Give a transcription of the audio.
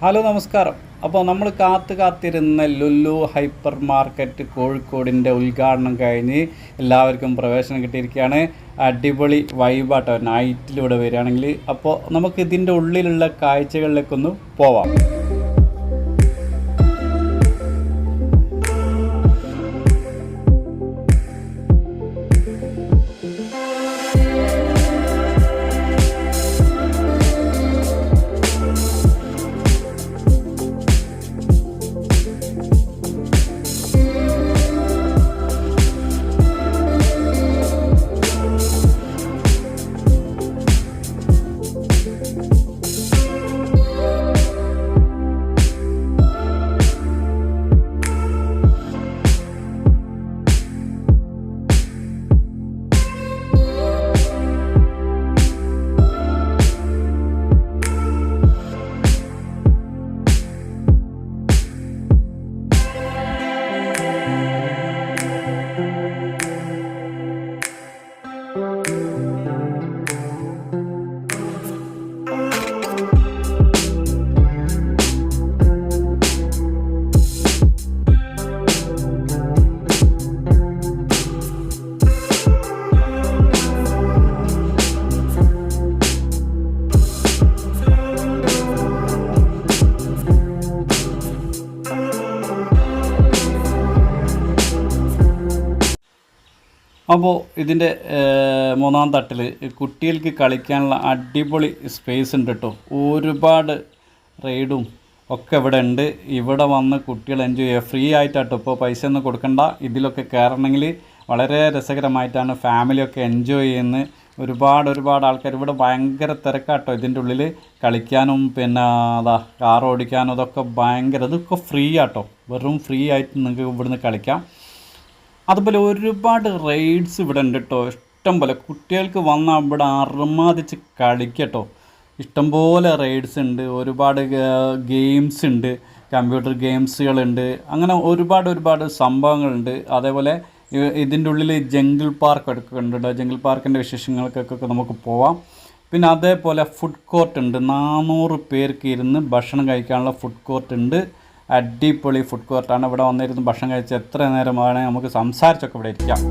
Hello നമസ്കാരം. അപ്പോൾ നമ്മൾ കാത്തു കാത്തിരുന്ന ലുലു ഹൈപ്പർ മാർക്കറ്റ് കോഴിക്കോടിന്റെ ഉദ്ഘാടനം കഴിഞ്ഞ് എല്ലാവർക്കും പ്രവേശനം കിട്ടിയിരിക്കുകയാണ്. അടിപൊളി വൈബാട്ടോ നൈറ്റിലൂടെ വരികയാണെങ്കിൽ. അപ്പോൾ നമുക്ക് ഇതിന്റെ ഉള്ളിലുള്ള കാഴ്ചകളിലേക്കൊന്ന് പോവാം. അപ്പോൾ ഇതിന്റെ മൂന്നാം തട്ടിൽ കുട്ടികൾക്ക് കളിക്കാനുള്ള അടിപൊളി സ്പേസ് ഉണ്ട് കേട്ടോ ഒരുപാട് റൈഡും ഒക്കെ ഇവിടെ ഉണ്ട്. ഇവിടെ വന്ന് കുട്ടികൾ എൻജോയ് ചെയ്യുക ഫ്രീ ആയിട്ടാട്ടോ ഇപ്പോൾ പൈസ ഒന്നും കൊടുക്കണ്ട. ഇതിലൊക്കെ കയറണമെങ്കിൽ വളരെ രസകരമായിട്ടാണ് ഫാമിലിയൊക്കെ എൻജോയ് ചെയ്യുന്നത്. ഒരുപാട് ഒരുപാട് ആൾക്കാർ ഇവിടെ ഭയങ്കര തിരക്കാട്ടോ ഇതിന്റെ ഉള്ളിൽ കളിക്കാനും പിന്നെ അതാ കാർ ഓടിക്കാനും അതൊക്കെ ഭയങ്കര ഇതൊക്കെ ഫ്രീ ആട്ടോ വെറും ഫ്രീ ആയിട്ട് നിങ്ങൾക്ക് ഇവിടുന്ന് കളിക്കാം. അതുപോലെ ഒരുപാട് റൈഡ്സ് ഇവിടെ ഉണ്ട് കേട്ടോ ഇഷ്ടം പോലെ കുട്ടികൾക്ക് വന്നാൽ ഇവിടെ അർമാദിച്ച് കളിക്കട്ടോ. ഇഷ്ടംപോലെ റൈഡ്സ് ഉണ്ട്. ഒരുപാട് ഗെയിംസ് ഉണ്ട്. കമ്പ്യൂട്ടർ ഗെയിംസുകളുണ്ട് അങ്ങനെ ഒരുപാട് ഒരുപാട് സംഭവങ്ങളുണ്ട്. അതേപോലെ ഇതിന്റെ ഉള്ളിൽ ജംഗിൾ പാർക്ക് കേട്ടോ ജംഗിൾ പാർക്കിന്റെ വിശേഷങ്ങൾക്കൊക്കെ നമുക്ക് പോവാം. പിന്നെ അതേപോലെ ഫുഡ് കോർട്ട് ഉണ്ട്. നാനൂറ് പേർക്ക് ഇരുന്ന് ഭക്ഷണം കഴിക്കാനുള്ള ഫുഡ് കോർട്ട് ഉണ്ട്. അടിപൊളി ഫുഡ് കോർട്ടാണ് ഇവിടെ വന്നിരുന്ന് ഭക്ഷണം കഴിച്ച് എത്ര നേരമാണ് നമുക്ക് സംസാരിച്ചൊക്കെ ഇവിടെ ഇരിക്കാം.